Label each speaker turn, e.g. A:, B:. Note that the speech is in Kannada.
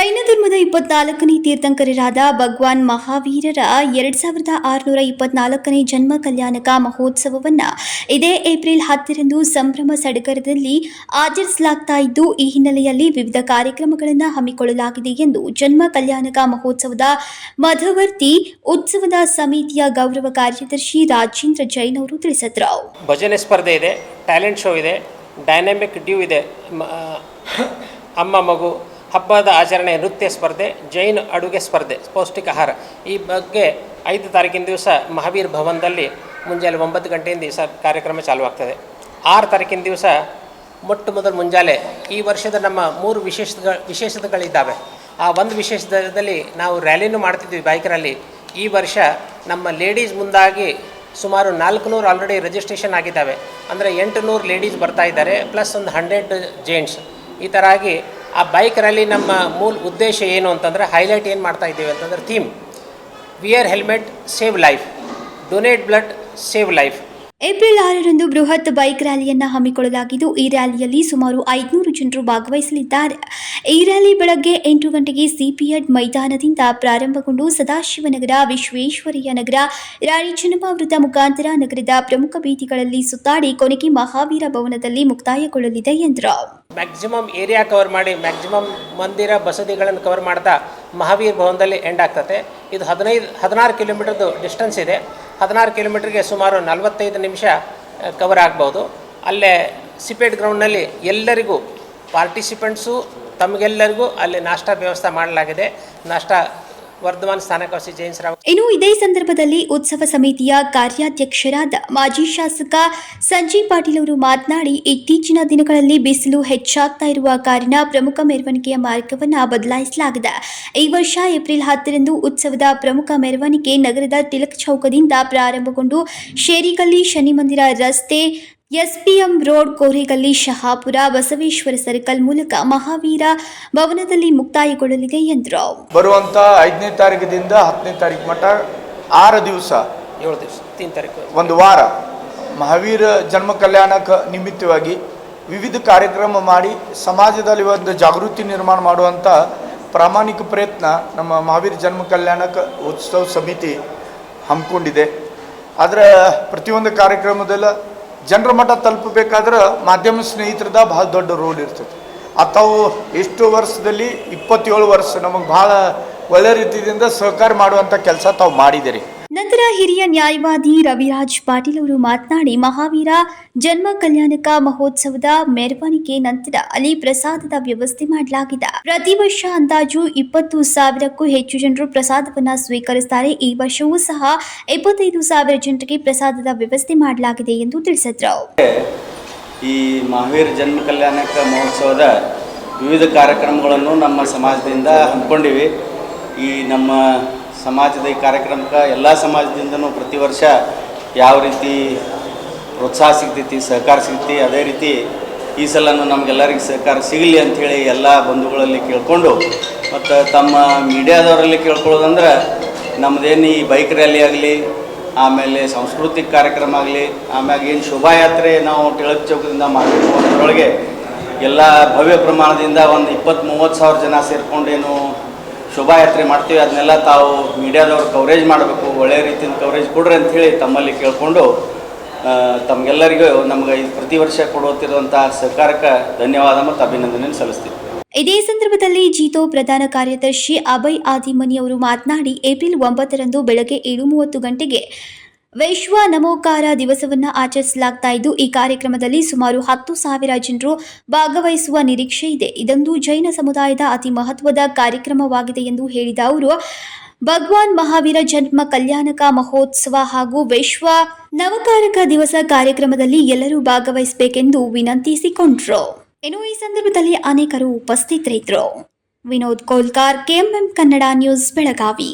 A: ಜೈನ ಧರ್ಮದ ಇಪ್ಪತ್ನಾಲ್ಕನೇ ತೀರ್ಥಂಕರರಾದ ಭಗವಾನ್ ಮಹಾವೀರರ ಎರಡ್ ಸಾವಿರದ ಆರುನೂರ ಇಪ್ಪತ್ನಾಲ್ಕನೇ ಜನ್ಮ ಕಲ್ಯಾಣಕ ಮಹೋತ್ಸವವನ್ನು ಇದೇ ಏಪ್ರಿಲ್ ಹತ್ತರಂದು ಸಂಭ್ರಮ ಸಡಗರದಲ್ಲಿ ಆಚರಿಸಲಾಗ್ತಾ ಇದ್ದು, ಈ ಹಿನ್ನೆಲೆಯಲ್ಲಿ ವಿವಿಧ ಕಾರ್ಯಕ್ರಮಗಳನ್ನು ಹಮ್ಮಿಕೊಳ್ಳಲಾಗಿದೆ ಎಂದು ಜನ್ಮ ಕಲ್ಯಾಣಕ ಮಹೋತ್ಸವದ ಮಧವರ್ತಿ ಉತ್ಸವದ ಸಮಿತಿಯ ಗೌರವ ಕಾರ್ಯದರ್ಶಿ ರಾಜೇಂದ್ರ ಜೈನ್ ಅವರು ತಿಳಿಸಿದರು.
B: ಭಜನೆ ಸ್ಪರ್ಧೆ ಇದೆ ಟ್ಯಾಲೆಂಟ್ ಶೋ ಇದೆ ಡೈನಾಮಿಕ್ ಡ್ಯೂ ಇದೆ ಅಮ್ಮ ಮಗು ಹಬ್ಬದ ಆಚರಣೆ ನೃತ್ಯ ಸ್ಪರ್ಧೆ, ಜೈನ್ ಅಡುಗೆ ಸ್ಪರ್ಧೆ ಪೌಷ್ಟಿಕ ಆಹಾರ ಈ ಬಗ್ಗೆ ಐದು ತಾರೀಕಿನ ದಿವಸ ಮಹಾವೀರ್ ಭವನದಲ್ಲಿ ಮುಂಜಾನೆ ಒಂಬತ್ತು ಗಂಟೆಯಿಂದ ಈ ಕಾರ್ಯಕ್ರಮ ಚಾಲುವಾಗ್ತದೆ. ಆರು ತಾರೀಕಿನ ದಿವಸ ಮೊಟ್ಟ ಮೊದಲು ಮುಂಜಾನೆ ಈ ವರ್ಷದ ನಮ್ಮ ಮೂರು ವಿಶೇಷ ವಿಶೇಷತೆಗಳಿದ್ದಾವೆ. ಆ ಒಂದು ವಿಶೇಷದಲ್ಲಿ ನಾವು ರ್ಯಾಲಿನೂ ಮಾಡ್ತಿದ್ವಿ ಬೈಕ್ ರ್ಯಾಲಿ ಈ ವರ್ಷ ನಮ್ಮ ಲೇಡೀಸ್ ಮುಂದಾಗಿ ಸುಮಾರು ನಾಲ್ಕುನೂರು ಆಲ್ರೆಡಿ ರಿಜಿಸ್ಟ್ರೇಷನ್ ಆಗಿದ್ದಾವೆ. ಅಂದರೆ ಎಂಟು ನೂರು ಲೇಡೀಸ್ ಬರ್ತಾ ಇದ್ದಾರೆ, ಪ್ಲಸ್ ಒಂದು ಹಂಡ್ರೆಡ್ ಜೆಂಟ್ಸ್. ಈ ಥರ ಆಗಿ ಆ ಬೈಕ್ ರ್ಯಾಲಿ ನಮ್ಮ ಮೂಲ ಉದ್ದೇಶ ಏನು ಅಂತಂದರೆ ಹೈಲೈಟ್ ಏನು ಮಾಡ್ತಾ ಇದ್ದೀವಿ ಅಂತಂದ್ರೆ theme, wear helmet save life, donate blood save life.
A: April ಆರರಂದು ಬೃಹತ್ ಬೈಕ್ ರ್ಯಾಲಿಯನ್ನು ಹಮ್ಮಿಕೊಳ್ಳಲಾಗಿದ್ದು, ಈ ರ್ಯಾಲಿಯಲ್ಲಿ ಸುಮಾರು ಐದುನೂರು ಜನರು ಭಾಗವಹಿಸಲಿದ್ದಾರೆ. ಈ ರ್ಯಾಲಿ ಬೆಳಗ್ಗೆ ಎಂಟು ಗಂಟೆಗೆ ಸಿಪಿಎಡ್ ಮೈದಾನದಿಂದ ಪ್ರಾರಂಭಗೊಂಡು ಸದಾಶಿವನಗರ, ವಿಶ್ವೇಶ್ವರಯ್ಯ ನಗರ, ರಾಣಿ ಚೆನ್ನಮಾವೃತ ಮುಖಾಂತರ ನಗರದ ಪ್ರಮುಖ ಬೀದಿಗಳಲ್ಲಿ ಸುತ್ತಾಡಿ ಕೊನೆಗೆ ಮಹಾವೀರ ಭವನದಲ್ಲಿ ಮುಕ್ತಾಯಗೊಳ್ಳಲಿದೆ ಎಂದರು.
B: ಮ್ಯಾಕ್ಸಿಮಮ್ ಏರಿಯಾ ಕವರ್ ಮಾಡಿ ಮ್ಯಾಕ್ಸಿಮಮ್ ಮಂದಿರ ಬಸದಿಗಳನ್ನು ಕವರ್ ಮಾಡ್ತಾ ಮಹಾವೀರ್ ಭವನದಲ್ಲಿ ಎಂಡ್ ಆಗ್ತದೆ ಇದು ಹದಿನೈದು, ಹದಿನಾರು ಕಿಲೋಮೀಟರ್ದು ಡಿಸ್ಟೆನ್ಸ್ ಇದೆ. ಹದಿನಾರು ಕಿಲೋಮೀಟ್ರಿಗೆ ಸುಮಾರು ನಲವತ್ತೈದು ನಿಮಿಷ ಕವರ್ ಆಗ್ಬೋದು. ಅಲ್ಲೇ ಸಿಪೇಟ್ ಗ್ರೌಂಡ್ನಲ್ಲಿ ಎಲ್ಲರಿಗೂ ಪಾರ್ಟಿಸಿಪೆಂಟ್ಸು ತಮಗೆಲ್ಲರಿಗೂ ಅಲ್ಲಿ ನಾಷ್ಟ ವ್ಯವಸ್ಥೆ ಮಾಡಲಾಗಿದೆ. ನಾಷ್ಟಾ ವರ್ಧಮಾನ್ ಸ್ಥಾನಕವಾಸಿ ಜೈನ್ಸ್ರಾವ್
A: ಇನ್ನು ಇದೇ ಸಂದರ್ಭದಲ್ಲಿ ಉತ್ಸವ ಸಮಿತಿಯ ಕಾರ್ಯಾಧ್ಯಕ್ಷರಾದ ಮಾಜಿ ಶಾಸಕ ಸಂಜಯ್ ಪಾಟೀಲ್ ಅವರು ಮಾತನಾಡಿ, ಇತ್ತೀಚಿನ ದಿನಗಳಲ್ಲಿ ಬಿಸಿಲು ಹೆಚ್ಚಾಗ್ತಾ ಇರುವ ಕಾರಣ ಪ್ರಮುಖ ಮೆರವಣಿಗೆಯ ಮಾರ್ಗವನ್ನು ಬದಲಾಯಿಸಲಾಗಿದೆ. ಈ ವರ್ಷ ಏಪ್ರಿಲ್ ಹತ್ತರಂದು ಉತ್ಸವದ ಪ್ರಮುಖ ಮೆರವಣಿಗೆ ನಗರದ ತಿಲಕ್ ಚೌಕದಿಂದ ಪ್ರಾರಂಭಗೊಂಡು ಶೇರಿಗಲ್ಲಿ ಶನಿ ಮಂದಿರ ರಸ್ತೆ SPM road Koregalli Shahapur Basaveshwara circle ಮೂಲಕ ಮಹಾವೀರ ಭವನದಲ್ಲಿ ಮುಕ್ತಾಯಗೊಳ್ಳಲಿದೆ ಎಂದರು.
C: ಬರುವಂಥ ಐದನೇ ತಾರೀಕಿನಿಂದ ಹತ್ತನೇ ತಾರೀಕು ಮಟ್ಟ ಆರು ದಿವಸ
B: ಏಳು ದಿವಸ ತೀನ್ ತಾರೀಕು
C: ಒಂದು ವಾರ ಮಹಾವೀರ ಜನ್ಮ ಕಲ್ಯಾಣಕ್ಕೆ ನಿಮಿತ್ತವಾಗಿ ವಿವಿಧ ಕಾರ್ಯಕ್ರಮ ಮಾಡಿ ಸಮಾಜದಲ್ಲಿ ಒಂದು ಜಾಗೃತಿ ನಿರ್ಮಾಣ ಮಾಡುವಂಥ ಪ್ರಾಮಾಣಿಕ ಪ್ರಯತ್ನ ನಮ್ಮ ಮಹಾವೀರ ಜನ್ಮ ಕಲ್ಯಾಣಕ್ಕೆ ಉತ್ಸವ ಸಮಿತಿ ಹಮ್ಮಿಕೊಂಡಿದೆ. ಅದರ ಪ್ರತಿಯೊಂದು ಕಾರ್ಯಕ್ರಮದಲ್ಲ ಜನರ ಮಠ ತಲುಪಬೇಕಾದ್ರೆ ಮಾಧ್ಯಮ ಸ್ನೇಹಿತರದ ಭಾಳ ದೊಡ್ಡ ರೋಲ್ ಇರ್ತೈತಿ ಅಥವಾ ಎಷ್ಟು ವರ್ಷದಲ್ಲಿ ಇಪ್ಪತ್ತೇಳು ವರ್ಷ ನಮಗೆ ಭಾಳ ಒಳ್ಳೆ ರೀತಿಯಿಂದ ಸಹಕಾರ ಮಾಡುವಂಥ ಕೆಲಸ ತಾವು ಮಾಡಿದ್ದೀರಿ
A: ನಂತರ ಹಿರಿಯ ನ್ಯಾಯವಾದಿ ರವಿರಾಜ್ ಪಾಟೀಲ್ ಅವರು ಮಾತನಾಡಿ, ಮಹಾವೀರ ಜನ್ಮ ಕಲ್ಯಾಣಕ ಮಹೋತ್ಸವದ ಮೆರವಣಿಗೆ ನಂತರ ಅಲ್ಲಿ ಪ್ರಸಾದದ ವ್ಯವಸ್ಥೆ ಮಾಡಲಾಗಿದೆ. ಪ್ರತಿ ವರ್ಷ ಅಂದಾಜು ಇಪ್ಪತ್ತು ಸಾವಿರಕ್ಕೂ ಹೆಚ್ಚು ಜನರು ಪ್ರಸಾದವನ್ನು ಸ್ವೀಕರಿಸುತ್ತಾರೆ ಈ ವರ್ಷವೂ ಸಹ ಇಪ್ಪತ್ತೈದು ಸಾವಿರ ಜನರಿಗೆ ಪ್ರಸಾದದ ವ್ಯವಸ್ಥೆ ಮಾಡಲಾಗಿದೆ ಎಂದು ತಿಳಿಸಿದ್ರು.
D: ಈ ಮಹಾವೀರ ಜನ್ಮ ಕಲ್ಯಾಣಕ ಮಹೋತ್ಸವದ ವಿವಿಧ ಕಾರ್ಯಕ್ರಮಗಳನ್ನು ನಮ್ಮ ಸಮಾಜದಿಂದ ಹಮ್ಮಿಕೊಂಡಿವಿ. ಈ ನಮ್ಮ ಸಮಾಜದ ಈ ಕಾರ್ಯಕ್ರಮಕ್ಕೆ ಎಲ್ಲ ಸಮಾಜದಿಂದನೂ ಪ್ರತಿ ವರ್ಷ ಯಾವ ರೀತಿ ಪ್ರೋತ್ಸಾಹ ಸಿಗ್ತೈತಿ, ಸಹಕಾರ ಸಿಗ್ತಿ ಅದೇ ರೀತಿ ಈ ಸಲನೂ ನಮಗೆಲ್ಲರಿಗೆ ಸಹಕಾರ ಸಿಗಲಿ ಅಂಥೇಳಿ ಎಲ್ಲ ಬಂಧುಗಳಲ್ಲಿ ಕೇಳಿಕೊಂಡು ಮತ್ತು ತಮ್ಮ ಮೀಡಿಯಾದವರಲ್ಲಿ ಕೇಳ್ಕೊಳ್ಳೋದಂದ್ರೆ ನಮ್ಮದೇನು ಈ ಬೈಕ್ ರ್ಯಾಲಿ ಆಗಲಿ, ಆಮೇಲೆ ಸಾಂಸ್ಕೃತಿಕ ಕಾರ್ಯಕ್ರಮ ಆಗಲಿ, ಆಮ್ಯಾಗ ಏನು ಶೋಭಾಯಾತ್ರೆ ನಾವು ಟಿಳಕ್ ಚೌಕದಿಂದ ಮಾಡಬೇಕು. ಅದರೊಳಗೆ ಎಲ್ಲ ಭವ್ಯ ಪ್ರಮಾಣದಿಂದ ಒಂದು ಇಪ್ಪತ್ತು ಮೂವತ್ತು ಸಾವಿರ ಜನ ಸೇರ್ಕೊಂಡೇನು ಶೋಭಾಯಾತ್ರೆ ಮಾಡ್ತೀವಿ, ಅದನ್ನೆಲ್ಲ ತಾವು ಮೀಡಿಯಾದವ್ರು ಕವರೇಜ್ ಮಾಡಬೇಕು ಒಳ್ಳೆಯ ರೀತಿಯಿಂದ ಕವರೇಜ್ ಕೊಡ್ರಿ ಅಂಥೇಳಿ ತಮ್ಮಲ್ಲಿ ಕೇಳಿಕೊಂಡು ತಮಗೆಲ್ಲರಿಗೂ ನಮ್ಗೆ ಪ್ರತಿ ವರ್ಷ ಕೊಡುತ್ತಿರುವಂಥ ಸರ್ಕಾರಕ್ಕೆ ಧನ್ಯವಾದ ಮತ್ತು ಅಭಿನಂದನೆ ಸಲ್ಲಿಸ್ತೀವಿ
A: ಇದೇ ಸಂದರ್ಭದಲ್ಲಿ ಜೀತೋ ಪ್ರಧಾನ ಕಾರ್ಯದರ್ಶಿ ಅಭಯ್ ಆದಿಮನಿ ಅವರು ಮಾತನಾಡಿ, ಏಪ್ರಿಲ್ ಒಂಬತ್ತರಂದು ಬೆಳಗ್ಗೆ ಏಳು ಮೂವತ್ತು ಗಂಟೆಗೆ ವಿಶ್ವ ನಮೋಕಾರ ದಿವಸವನ್ನು ಆಚರಿಸಲಾಗ್ತಾ ಇದ್ದು, ಈ ಕಾರ್ಯಕ್ರಮದಲ್ಲಿ ಸುಮಾರು ಹತ್ತು ಸಾವಿರ ಜನರು ಭಾಗವಹಿಸುವ ನಿರೀಕ್ಷೆ ಇದೆ. ಇದೊಂದು ಜೈನ ಸಮುದಾಯದ ಅತಿ ಮಹತ್ವದ ಕಾರ್ಯಕ್ರಮವಾಗಿದೆ ಎಂದು ಹೇಳಿದ ಅವರು, ಭಗವಾನ್ ಮಹಾವೀರ ಜನ್ಮ ಕಲ್ಯಾಣಕ ಮಹೋತ್ಸವ ಹಾಗೂ ವಿಶ್ವ ನವಕಾರಕ ದಿವಸ ಕಾರ್ಯಕ್ರಮದಲ್ಲಿ ಎಲ್ಲರೂ ಭಾಗವಹಿಸಬೇಕೆಂದು ವಿನಂತಿಸಿಕೊಂಡ್ರು. ಇನ್ನು ಈ ಸಂದರ್ಭದಲ್ಲಿ ಅನೇಕರು ಉಪಸ್ಥಿತರಿದ್ದರು. Vinod Kolkar, KMM Kannada news, Belagavi.